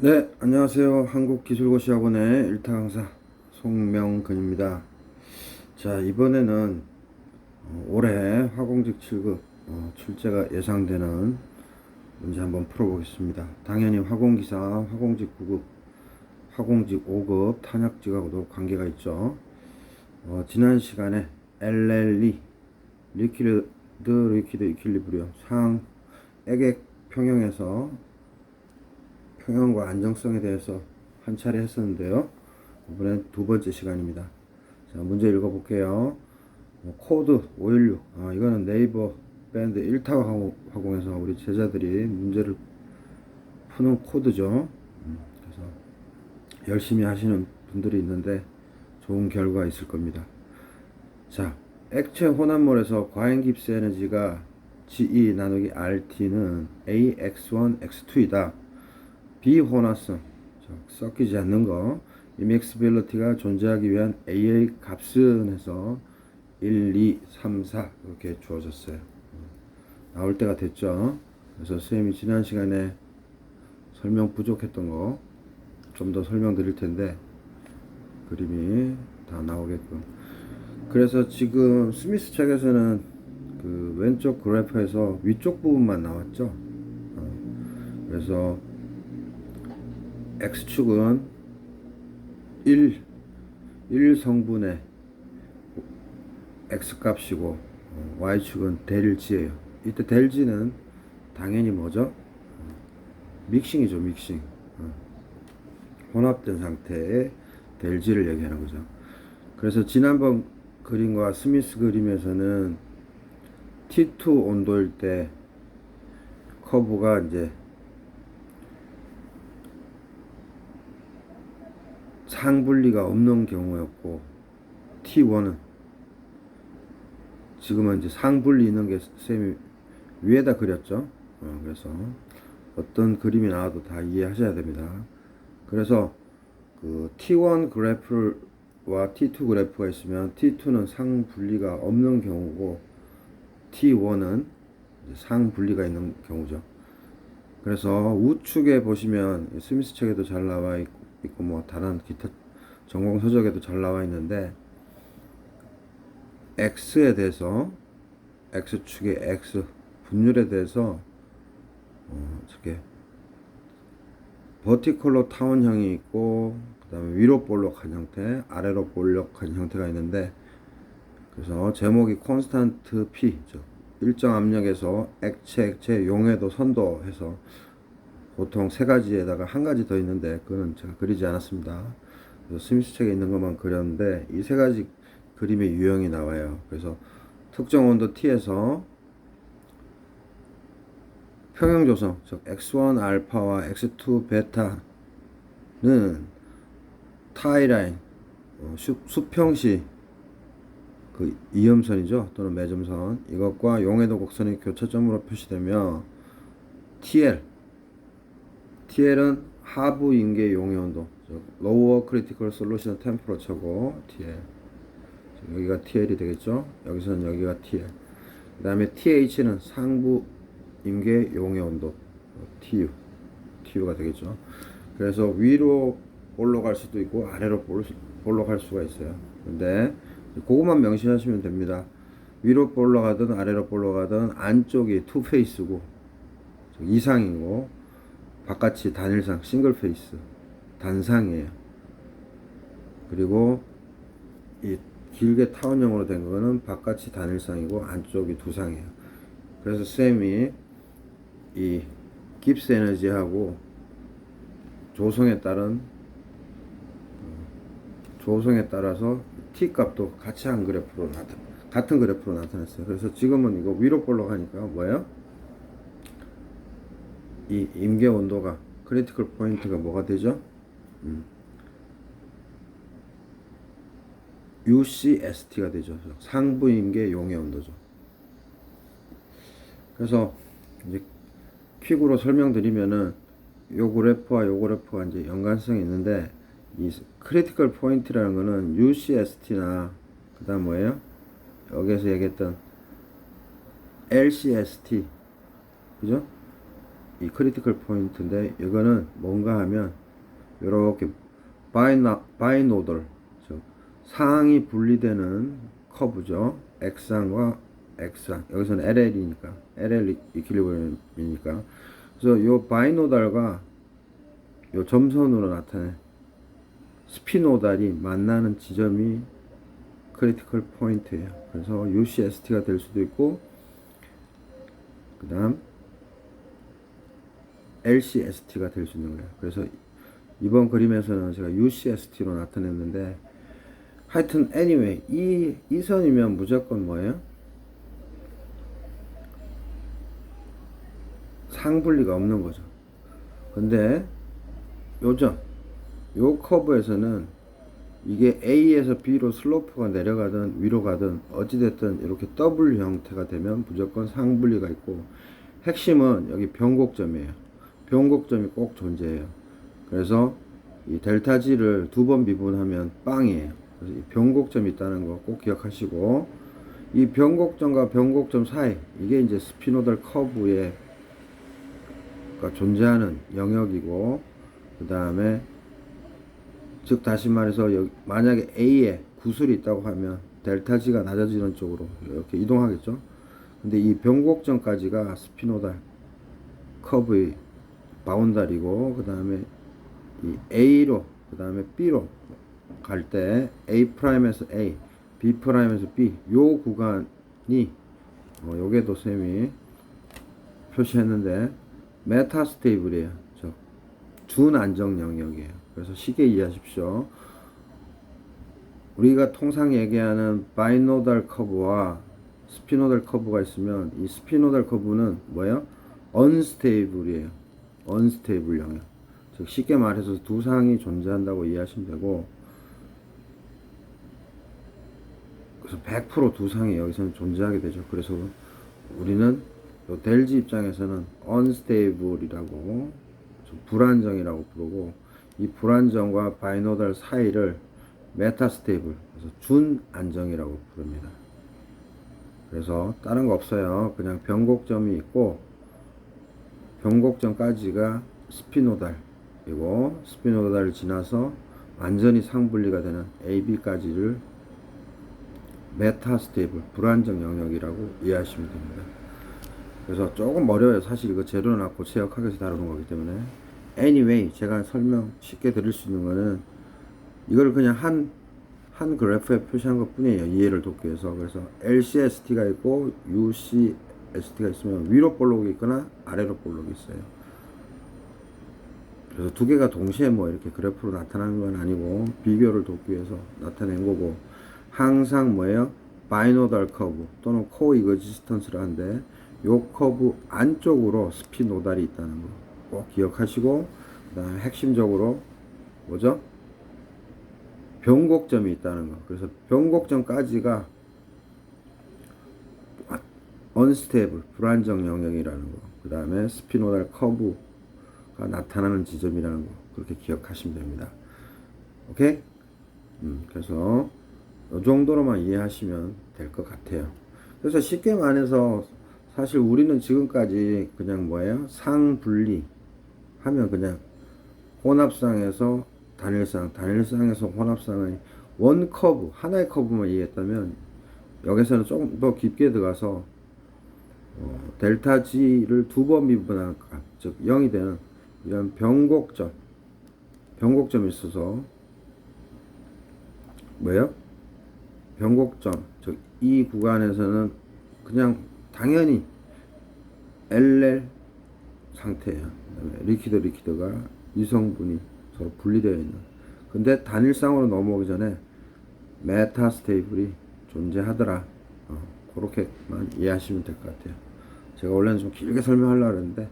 네, 안녕하세요. 한국기술고시학원의 일타 강사 송명근입니다. 자, 이번에는 어, 올해 화공직 7급 어, 출제가 예상되는 문제 한번 풀어보겠습니다. 당연히 화공기사, 화공직 9급, 화공직 5급 탄약직하고도 관계가 있죠. 어, 지난 시간에 LLE, 리퀴드, 리퀴드 이퀄리브리엄, 상, 액액 평형에서 평형과 안정성에 대해서 한 차례 했었는데요. 이번엔 두 번째 시간입니다. 자, 문제 읽어볼게요. 어, 코드 516. 아, 이거는 네이버 밴드 1타 화공에서 우리 제자들이 문제를 푸는 코드죠. 음, 그래서 열심히 하시는 분들이 있는데 좋은 결과가 있을 겁니다. 자, 액체 혼합물에서 과잉 깁스 에너지가 GE 나누기 RT는 AX1, X2이다. 비혼합성, 섞이지 않는 거, 이맥스빌리티가 존재하기 위한 AA 값은 해서 1, 2, 3, 4 이렇게 주어졌어요. 음, 나올 때가 됐죠. 그래서 선생님이 지난 시간에 설명 부족했던 거 좀 더 설명 드릴 텐데 그림이 다 나오게끔. 그래서 지금 스미스 책에서는 그 왼쪽 그래프에서 위쪽 부분만 나왔죠. 어, 그래서 X축은 1, 1성분의 X값이고 어, Y축은 델지예요. 이때 델지는 당연히 뭐죠? 어, 믹싱이죠, 믹싱. 어, 혼합된 상태의 델지를 얘기하는 거죠. 그래서 지난번 그림과 스미스 그림에서는 T2 온도일 때 커브가 이제 상분리가 없는 경우였고 T1은 지금은 이제 상분리 있는 게 쌤이 위에다 그렸죠. 어, 그래서 어떤 그림이 나와도 다 이해하셔야 됩니다. 그래서 그 T1 그래프와 T2 그래프가 있으면 T2는 상분리가 없는 경우고 T1은 상분리가 있는 경우죠. 그래서 우측에 보시면 스미스 책에도 잘 나와 있고 있고 뭐 다른 기타 전공 서적에도 잘 나와 있는데 x에 대해서 x축의 x 분율에 대해서 어, 저게 버티컬로 타원형이 있고 그 다음에 위로 볼록한 형태, 아래로 볼록한 형태가 있는데 그래서 제목이 콘스탄트 P 즉 일정 압력에서 액체, 액체, 용해도, 선도 해서 보통 세 가지에다가 한 가지 더 있는데 그거는 제가 그리지 않았습니다. 스미스 책에 있는 것만 그렸는데 이 세 가지 그림의 유형이 나와요. 그래서 특정 온도 T에서 평형 조성, 즉 X1 알파와 X2 베타는 타이라인, 어, 수, 수평시 그 이음선이죠 또는 매점선 이것과 용해도 곡선의 교차점으로 표시되며 TL TL은 하부 인계 용해 온도, Lower Critical Solution Temperature고 TL. 여기가 TL이 되겠죠? 여기서는 여기가 TL. 그 다음에 TH는 상부 임계 용해 온도, TU, TU가 되겠죠. 그래서 위로 올라갈 수도 있고 아래로 올라갈 수가 있어요. 근데 그것만 명시하시면 됩니다. 위로 올라가든 아래로 올라가든 안쪽이 투 페이스고 이상이고 바깥이 단일상 싱글 페이스 단상이에요. 그리고 이 길게 타원형으로 된 거는 바깥이 단일상이고 안쪽이 두상이에요. 그래서 쌤이 이 깁스 에너지하고 조성에 따른 어, 조성에 따라서 T 값도 같이 한 그래프로 나타 같은 그래프로 나타냈어요. 그래서 지금은 이거 위로 볼록하니까 뭐예요? 이 임계 온도가 크리티컬 포인트가 뭐가 되죠? 음. UCST가 되죠. 상부 임계 용해 온도죠. 그래서 이제 퀵으로 설명드리면은 요 그래프와 요 그래프가 이제 연관성이 있는데 이 크리티컬 포인트라는 거는 UCST나 그다음 뭐예요? 여기서 얘기했던 LCST 그죠? 이 크리티컬 포인트인데 이거는 뭔가 하면 이렇게 바이나, 바이노들 즉 상이 분리되는 커브죠. X상과 X상 여기서는 LL이니까. LL 이퀄리브리움이니까. 그래서 요 바이노달과 요 점선으로 나타내. 스피노달이 만나는 지점이 크리티컬 포인트예요. 그래서 UCST가 될 수도 있고 그 다음 LCST가 될 수 있는 거예요. 그래서 이번 그림에서는 제가 UCST로 나타냈는데 하여튼 anyway 이, 이 선이면 무조건 뭐예요? 상분리가 없는 거죠. 근데 요점 요 커브에서는 이게 A에서 B로 슬로프가 내려가든 위로 가든 어찌됐든 이렇게 W 형태가 되면 무조건 상분리가 있고 핵심은 여기 변곡점이에요. 변곡점이 꼭 존재해요. 그래서 이 델타 G를 두 번 미분하면 빵이에요. 그래서 이 변곡점이 있다는 거 꼭 기억하시고 이 변곡점과 변곡점 사이 이게 이제 스피노달 커브의 가 존재하는 영역이고 그 다음에 즉 다시 말해서 여기 만약에 A에 구슬이 있다고 하면 델타 G가 낮아지는 쪽으로 이렇게 이동하겠죠. 근데 이 변곡점까지가 스피노달 커브의 바운다리고 그 다음에 이 A로 그 다음에 B로 갈 때 A 프라임에서 A, B 프라임에서 B 요 구간이 어, 요게 도 쌤이 표시했는데 메타 스테이블이에요. 저 준안정 영역이에요. 그래서 쉽게 이해하십시오. 우리가 통상 얘기하는 바이노달 커브와 스피노달 커브가 있으면 이 스피노달 커브는 뭐예요? 언스테이블이에요. 언스테이블 영역. 즉 쉽게 말해서 두 상이 존재한다고 이해하시면 되고 그래서 100%두 상이 여기서는 존재하게 되죠. 그래서 우리는 요 델지 입장에서는 unstable이라고 좀 불안정이라고 부르고 이 불안정과 바이노달 사이를 메타스테이블 그래서 준안정이라고 부릅니다. 그래서 다른 거 없어요. 그냥 변곡점이 있고 변곡점까지가 스피노달이고 스피노달을 지나서 완전히 상분리가 되는 AB까지를 메타스테이블 불안정 영역이라고 이해하시면 됩니다. 그래서 조금 어려워요. 사실 이거 재료놨고 체역학에서 다루는 거기 때문에. Anyway, 제가 설명 쉽게 드릴 수 있는 거는 이걸 그냥 한, 한 그래프에 표시한 것 뿐이에요. 이해를 돕기 위해서. 그래서 LCST가 있고 UCST가 있으면 위로 볼록이 있거나 아래로 볼록이 있어요. 그래서 두 개가 동시에 뭐 이렇게 그래프로 나타나는 건 아니고 비교를 돕기 위해서 나타낸 거고 항상 뭐예요? 바이노달 커브 또는 코이거지스턴스를 하는데 요 커브 안쪽으로 스피노달이 있다는 거 꼭 기억하시고 그다음에 핵심적으로 뭐죠? 변곡점이 있다는 거. 그래서 변곡점까지가 언스테이블 불안정 영역이라는 거. 그 다음에 스피노달 커브가 나타나는 지점이라는 거. 그렇게 기억하시면 됩니다. 오케이? 음, 그래서 이 정도로만 이해하시면 될 것 같아요. 그래서 쉽게 말해서 사실 우리는 지금까지 그냥 뭐예요? 상분리 하면 그냥 혼합상에서 단일상, 단일상에서 혼합상의 원 커브, 하나의 커브만 이해했다면 여기서는 조금 더 깊게 들어가서 어, 델타 G를 두 번 미분한 값, 즉 0이 되는 이런 변곡점, 변곡점이 있어서 뭐예요? 변곡점, 즉 이 구간에서는 그냥 당연히 LL 상태예요. 리퀴드 리퀴드가 이성분이 서로 분리되어 있는. 근데 단일상으로 넘어오기 전에 메타 스테이블이 존재하더라. 어, 그렇게만 이해하시면 될 것 같아요. 제가 원래는 좀 길게 설명하려고 했는데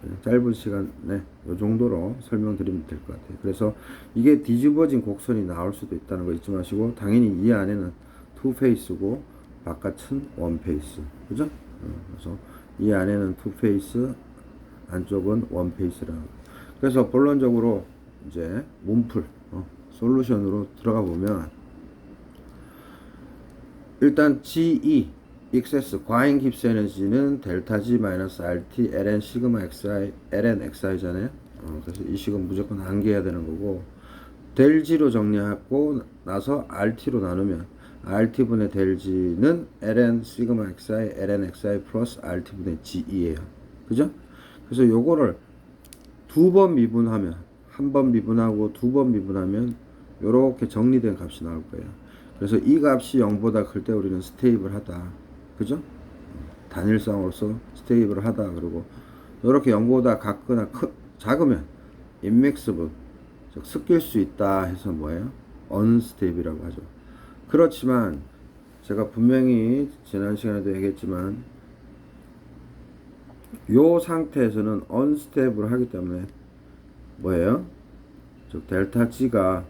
그냥 짧은 시간에 이 정도로 설명드리면 될 것 같아요. 그래서 이게 뒤집어진 곡선이 나올 수도 있다는 거 잊지 마시고 당연히 이 안에는 투 페이스고 바깥은 원 페이스. 그죠? 어, 그래서 이 안에는 투 페이스, 안쪽은 원 페이스라는 거. 그래서 본론적으로 이제 문풀, 어, 솔루션으로 들어가 보면 일단 GE 익세스 과잉 깁스 에너지는 델타 G 마이너스 RT ln 시그마 xi ln xi잖아요. 어, 그래서 이 식은 무조건 한계해야 되는 거고 델 G로 정리하고 나서 RT로 나누면 RT 분의 델 G는 ln 시그마 xi ln xi 플러스 RT 분의 G이에요. 그죠? 그래서 요거를 두 번 미분하면 한 번 미분하고 두 번 미분하면 요렇게 정리된 값이 나올 거예요. 그래서 이 값이 0보다 클 때 우리는 스테이블하다. 그죠? 단일성으로서 스테이블 하다. 그리고 요렇게 0보다 같거나 크, 작으면 인맥스블 즉 섞일 수 있다 해서 뭐예요? 언스테이블이라고 하죠. 그렇지만 제가 분명히 지난 시간에도 얘기했지만 요 상태에서는 언스테이블 하기 때문에 뭐예요? 즉 델타 G가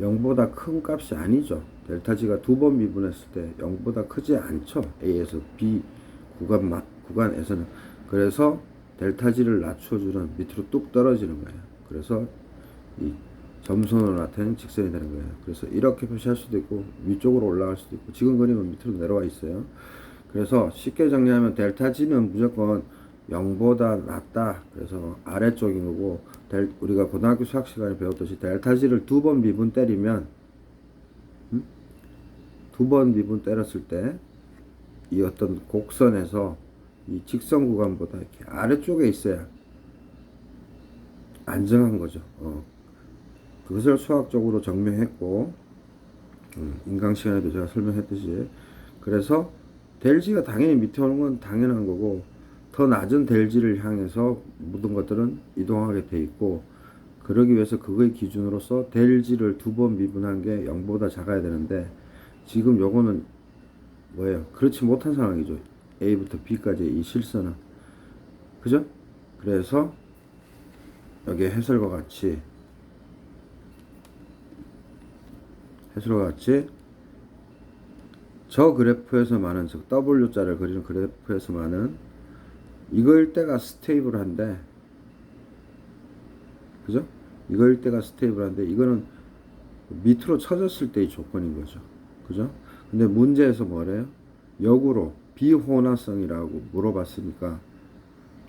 0보다 큰 값이 아니죠. 델타 G가 두 번 미분했을 때 0보다 크지 않죠. A에서 B 구간 마, 구간에서는 그래서 델타 G를 낮춰주는 밑으로 뚝 떨어지는 거예요. 그래서 이 점선으로 나타내는 직선이 되는 거예요. 그래서 이렇게 표시할 수도 있고 위쪽으로 올라갈 수도 있고 지금 그림은 밑으로 내려와 있어요. 그래서 쉽게 정리하면 델타 G는 무조건 0보다 낮다. 그래서 아래쪽인 거고 델, 우리가 고등학교 수학 시간에 배웠듯이 델타 G를 두 번 미분 때리면 두 번 미분 때렸을 때 이 어떤 곡선에서 이 직선 구간보다 이렇게 아래쪽에 있어야 안정한 거죠. 어. 그것을 수학적으로 증명했고 음, 인강 시간에도 제가 설명했듯이 그래서 델지가 당연히 밑에 오는 건 당연한 거고 더 낮은 델지를 향해서 모든 것들은 이동하게 돼 있고 그러기 위해서 그거의 기준으로서 델지를 두 번 미분한 게 0보다 작아야 되는데 지금 요거는 뭐예요? 그렇지 못한 상황이죠. A부터 B까지 이 실선은 그죠? 그래서 여기 해설과 같이 해설과 같이 저 그래프에서 많은 즉 W자를 그리는 그래프에서 많은 이거일 때가 스테이블한데 그죠? 이거일 때가 스테이블한데 이거는 밑으로 쳐졌을 때의 조건인 거죠. 그죠? 근데 문제에서 뭐래요? 역으로 비혼화성이라고 물어봤으니까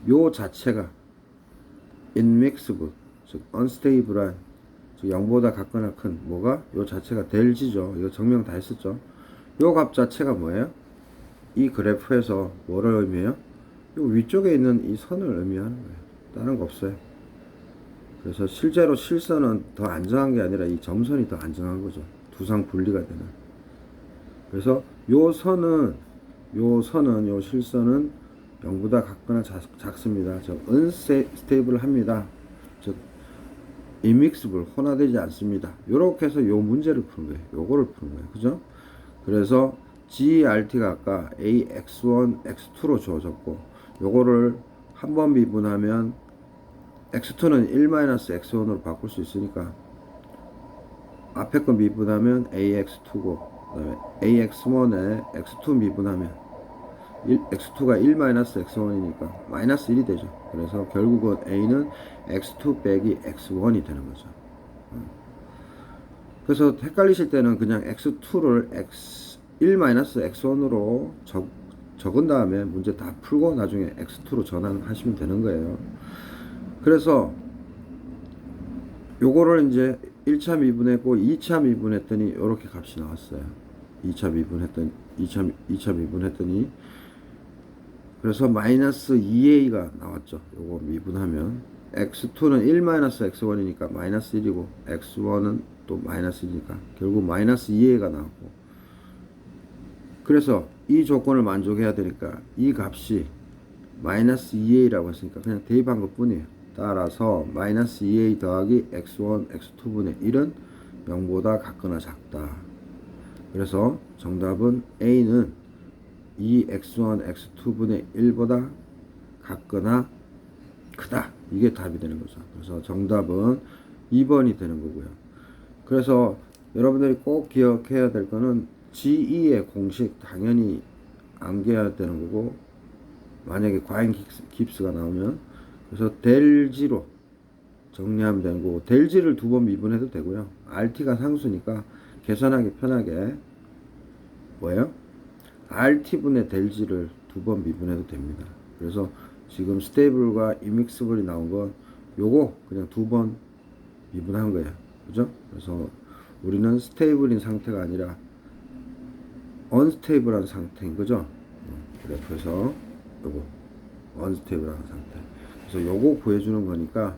요 자체가 inmixable 즉 unstable한 즉 0보다 같거나 큰 뭐가 요 자체가 델지죠. 이거 증명 다 했었죠. 요 값 자체가 뭐예요? 이 그래프에서 뭐를 의미해요? 요 위쪽에 있는 이 선을 의미하는 거예요. 다른 거 없어요. 그래서 실제로 실선은 더 안정한 게 아니라 이 점선이 더 안정한 거죠. 두상 분리가 되는. 그래서 요 선은 요 선은 요 실선은 0보다 같거나 작, 작습니다. 즉 unstable 합니다. 즉 immiscible 혼화되지 않습니다. 요렇게 해서 요 문제를 푸는 거예요. 요거를 푸는 거예요. 그죠? 그래서 GRT가 아까 AX1, X2로 주어졌고 요거를 한 번 미분하면 X2는 1-X1으로 바꿀 수 있으니까 앞에 거 미분하면 AX2고 그다음에 AX1에 X2 미분하면 1, X2가 1-X1이니까 마이너스 1이 되죠. 그래서 결국은 A는 X2 빼기 X1이 되는 거죠. 어. 그래서 헷갈리실 때는 그냥 X2를 X 1-X1으로 적, 적은 다음에 문제 다 풀고 나중에 X2로 전환하시면 되는 거예요. 그래서 요거를 이제 1차 미분했고 2차 미분했더니 이렇게 값이 나왔어요. 2차 미분했더니 2차 2차 미분했더니 그래서 마이너스 2a가 나왔죠. 요거 미분하면 x2는 1 마이너스 x1이니까 마이너스 1이고 x1은 또 마이너스 1이니까 결국 마이너스 2a가 나왔고 그래서 이 조건을 만족해야 되니까 이 값이 마이너스 2a라고 했으니까 그냥 대입한 것 뿐이에요. 따라서 마이너스 2a 더하기 x1, x2분의 1은 0보다 같거나 작다. 그래서 정답은 A는 2x1, x2분의 1보다 같거나 크다. 이게 답이 되는 거죠. 그래서 정답은 2번이 되는 거고요. 그래서 여러분들이 꼭 기억해야 될 거는 G2의 공식 당연히 암기해야 되는 거고 만약에 과잉 깁스 가 나오면 그래서 델지로 정리하면 되는 거고 델지를 두 번 미분해도 되고요. RT가 상수니까 계산하기 편하게 뭐예요? RT분의 델지를 두 번 미분해도 됩니다. 그래서 지금 스테이블과 이믹스블이 나온 건 요거 그냥 두 번 미분한 거예요. 그죠? 그래서 우리는 스테이블인 상태가 아니라 언스테이블한 상태인 거죠. 어, 그래서 요거 언스테이블한 상태. 그래서 요거 구해주는 거니까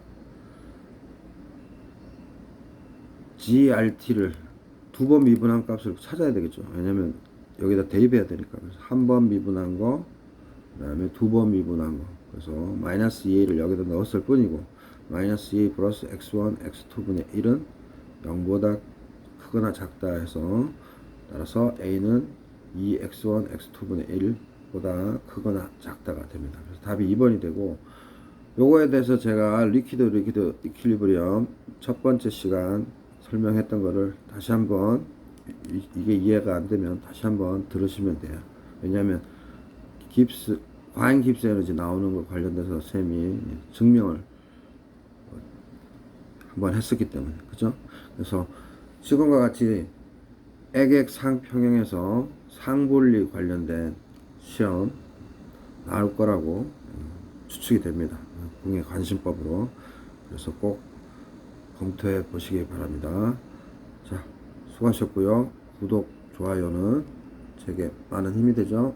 GRT를 두 번 미분한 값을 찾아야 되겠죠. 왜냐면 여기다 대입해야 되니까. 그래서 한 번 미분한 거, 그 다음에 두 번 미분한 거. 그래서 마이너스 2a를 여기다 넣었을 뿐이고, 마이너스 2a 플러스 x1, x2분의 1은 0보다 크거나 작다 해서, 따라서 a는 2x1, x2분의 1보다 크거나 작다가 됩니다. 그래서 답이 2번이 되고, 요거에 대해서 제가 리퀴드 리퀴드 이퀄리브리엄 첫 번째 시간 설명했던 거를 다시 한번 이- 이게 이해가 안 되면 다시 한번 들으시면 돼요. 왜냐하면 깁스 과잉 깁스 에너지 나오는 거 관련돼서 쌤이 증명을 한번 했었기 때문에 그죠? 그래서 지금과 같이 액액 상평형에서 상분리 관련된 시험 나올 거라고 음, 추측이 됩니다. 공의 관심법으로 그래서 꼭 검토해 보시기 바랍니다. 자, 수고하셨고요. 구독, 좋아요는 제게 많은 힘이 되죠.